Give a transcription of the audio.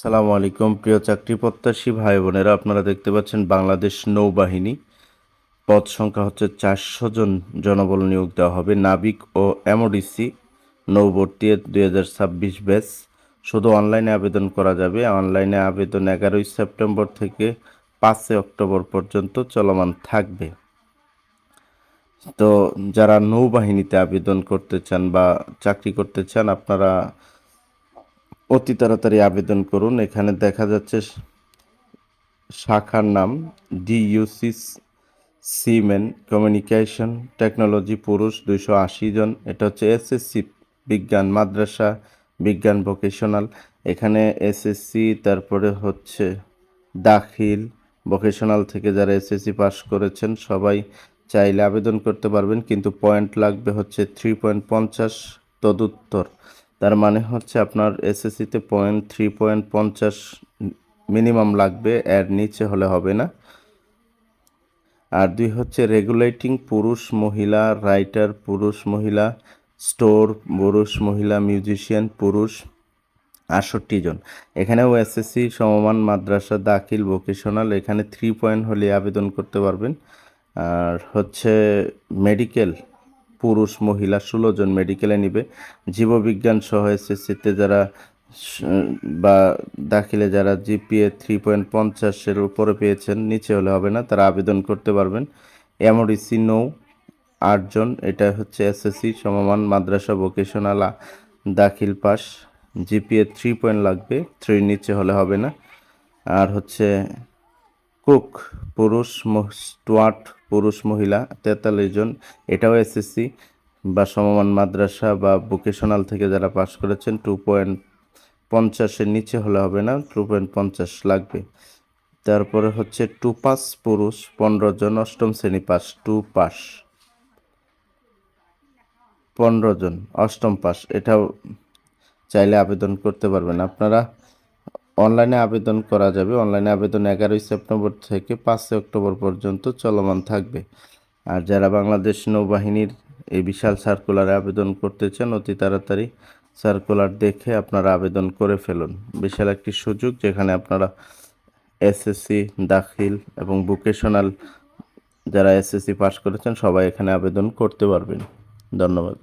সালামু আলাইকুম, প্রিয় চাকরি প্রত্যাশী ভাই বোনেরা। আপনারা দেখতে পাচ্ছেন বাংলাদেশ নৌবাহিনী। পদ সংখ্যা হচ্ছে চারশো জন জনবল নিয়োগ দেওয়া হবে। নাবিক ও এমওডিসি নৌভর্তি দুই হাজার ছাব্বিশ ব্যাচ। শুধু অনলাইনে আবেদন করা যাবে। অনলাইনে আবেদন এগারোই সেপ্টেম্বর থেকে পাঁচই অক্টোবর পর্যন্ত চলমান থাকবে। তো যারা নৌবাহিনীতে আবেদন করতে চান বা চাকরি করতে চান, আপনারা অতি তাড়াতাড়ি আবেদন করুন। এখানে দেখা যাচ্ছে শাখার নাম ডিইউসি সিমেন কমিউনিকেশন টেকনোলজি পুরুষ দুইশো আশি জন। এটা হচ্ছে এসএসসি বিজ্ঞান, মাদ্রাসা বিজ্ঞান ভোকেশনাল। এখানে এসএসসি, তারপরে হচ্ছে দাখিল, ভোকেশনাল থেকে যারা এসএসসি পাস করেছেন, সবাই চাইলে আবেদন করতে পারবেন। কিন্তু পয়েন্ট লাগবে হচ্ছে থ্রি পয়েন্ট পঞ্চাশ তদুত্তর। তার মানে হচ্ছে আপনার এসএসসিতে পয়েন্ট থ্রি পয়েন্ট পঞ্চাশ মিনিমাম লাগবে এর নিচে হলে হবে না। আর দুই হচ্ছে রেগুলেটিং পুরুষ মহিলা রাইটার পুরুষ মহিলা স্টোর পুরুষ মহিলা মিউজিশিয়ান পুরুষ আটষট্টি জন। এখানেও এসএসসি সমমান মাদ্রাসা দাখিল ভোকেশনাল এখানে থ্রি পয়েন্ট হলে আবেদন করতে পারবেন। আর হচ্ছে মেডিকেল পুরুষ, মহিলা ষোলো জন মেডিকেলে নিবে। জীববিজ্ঞান সহ এসএসসিতে যারা বা দাখিলে যারা জিপিএ থ্রি পয়েন্ট পঞ্চাশের উপরে পেয়েছেন, নিচে হলে হবে না, তারা আবেদন করতে পারবেন। এমওডিসি নৌ আটজন এটা হচ্ছে এসএসসি, সমমান, মাদ্রাসা, ভোকেশনাল দাখিল পাস। জিপিএ থ্রি পয়েন্ট লাগবে থ্রির নিচে হলে হবে না। আর হচ্ছে কুক, পুরুষ স্টুয়ার্ট পুরুষ, মহিলা, তেতাল্লিশ জন। এটাও এসএসসি বা সমমান মাদ্রাসা বা ভোকেশনাল থেকে যারা পাশ করেছেন টু পয়েন্ট পঞ্চাশের নিচে হলে হবে না টু পয়েন্ট পঞ্চাশ লাগবে। তারপরে হচ্ছে টু পাস পুরুষ, পনেরো জন, অষ্টম শ্রেণি পাস টু পাস পনেরো জন, অষ্টম পাস এটাও চাইলে আবেদন করতে পারবেন। আপনারা অনলাইনে আবেদন করা যাবে। অনলাইনে আবেদন এগারোই সেপ্টেম্বর থেকে পাঁচই অক্টোবর পর্যন্ত চলমান থাকবে। আর যারা বাংলাদেশ নৌবাহিনীর এই বিশাল সার্কুলারে আবেদন করতে চান, অতি তাড়াতাড়ি সার্কুলার দেখে আপনারা আবেদন করে ফেলুন। বিশাল একটি সুযোগ যেখানে আপনারা এসএসসি দাখিল এবং ভোকেশনাল যারা এসএসসি পাস করেছেন, সবাই এখানে আবেদন করতে পারবেন। ধন্যবাদ।